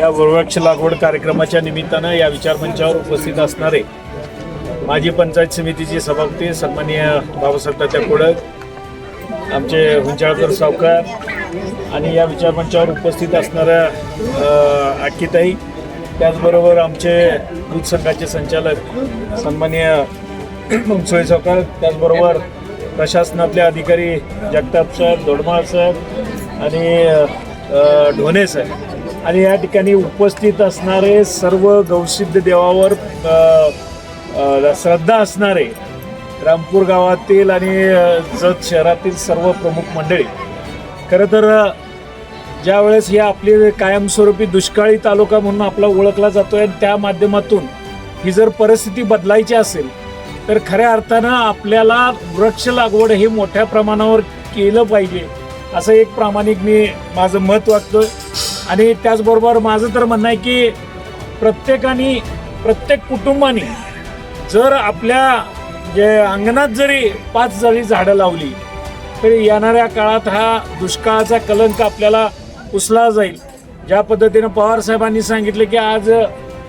या वृक्ष लागवड कार्यक्रमाच्या निमित्तानं या विचारमंचावर उपस्थित असणारे माजी पंचायत समितीचे सभापती सन्माननीय बाबासाहेब तात्या कोडक आमचे हुंचाळकर सावकार आणि या विचारमंचावर उपस्थित असणाऱ्या अ, त्याचबरोबर आमचे दूध संघाचे संचालक सन्माननीय सोय सावकार त्याचबरोबर प्रशासनातले अधिकारी जगताप साहेब दोडमाळ साहेब आणि ढोणे साहेब. आणि या ठिकाणी उपस्थित असणारे सर्व गौसिद्ध देवावर श्रद्धा असणारे रामपूर गावातील आणि जत शहरातील सर्व प्रमुख मंडळी. खरं तर ज्यावेळेस हे ही आपली कायमस्वरूपी दुष्काळी तालुका म्हणून आपला ओळखला जातोय आणि त्या माध्यमातून ही जर परिस्थिती बदलायची असेल तर खऱ्या अर्थानं आपल्याला वृक्ष लागवड हे मोठ्या प्रमाणावर केलं पाहिजे असं एक प्रामाणिक मी माझं मत वाटतोय आणि त्याचबरोबर माझं तर म्हणणं आहे की प्रत्येकाने प्रत्येक कुटुंबाने जर आपल्या जे अंगणात जरी पाच जरी झाडं लावली तरी येणाऱ्या काळात हा दुष्काळाचा कलंक आपल्याला पुसला जाईल. ज्या पद्धतीनं पवार साहेबांनी सांगितले की आज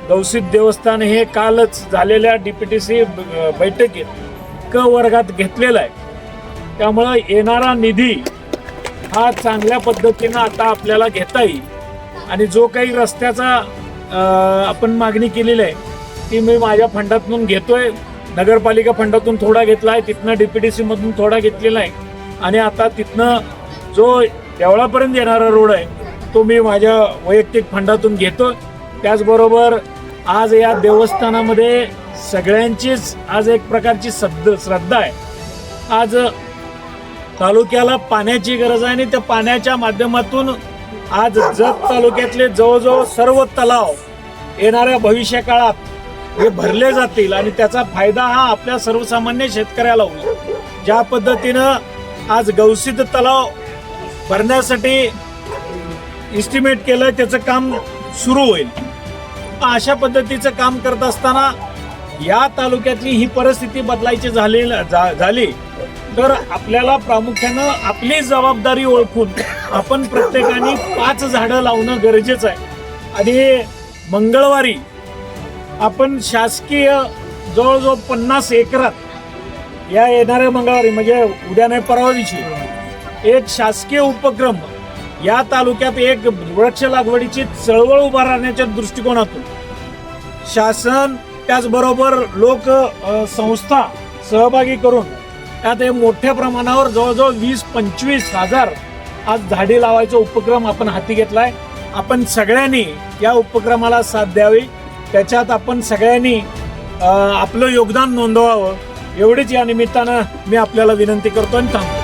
गौसित देवस्थान हे कालच झालेल्या डी पी टी सी बैठकीत क वर्गात घेतलेला आहे. त्यामुळं येणारा निधी हा चांगल्या पद्धतीनं आता आपल्याला घेता येईल. आणि जो काही रस्त्याचा आपण मागणी केलेली आहे ती मी माझ्या फंडातून घेतोय. नगरपालिका फंडातून थोडा घेतला आहे तिथनं डी मधून थोडा घेतलेला आहे. आणि आता तिथनं जो देवळापर्यंत येणारा रोड आहे तो मी माझ्या वैयक्तिक फंडातून घेतो त्याचबरोबर आज या देवस्थानामध्ये सगळ्यांचीच आज एक प्रकारची सद्द श्रद्धा आहे. आज तालुक्याला पाण्याची गरज आहे आणि त्या पाण्याच्या माध्यमातून आज जत तालुक्यातले जवळजवळ सर्व तलाव येणाऱ्या भविष्य काळात हे भरले जातील आणि त्याचा फायदा हा आपल्या सर्वसामान्य शेतकऱ्याला होईल. ज्या पद्धतीनं आज गवसित तलाव भरण्यासाठी इस्टिमेट केलं त्याचं काम सुरू होईल. अशा पद्धतीचं काम करत असताना या तालुक्यातली ही परिस्थिती बदलायची झाली झाली. तर आपल्याला प्रामुख्यानं आपली जबाबदारी ओळखून आपण प्रत्येकाने पाच झाडं लावणं गरजेचं आहे. आणि मंगळवारी आपण शासकीय जवळजवळ पन्नास एकरात या येणाऱ्या मंगळवारी म्हणजे उद्या नाही परवा दिवशी एक शासकीय उपक्रम या तालुक्यात एक वृक्ष लागवडीची चळवळ उभा राहण्याच्या दृष्टिकोनातून शासन त्याचबरोबर लोक संस्था सहभागी करून त्यात हे मोठ्या प्रमाणावर जवळजवळ वीस पंचवीस हजार आज झाडे लावायचा उपक्रम आपण हाती घेतलाय. आपण सगळ्यांनी या उपक्रमाला साथ द्यावी. त्याच्यात आपण सगळ्यांनी आपलं योगदान नोंदवावं. एवढीच या निमित्तानं मी आपल्याला विनंती करतो आणि थांबतो.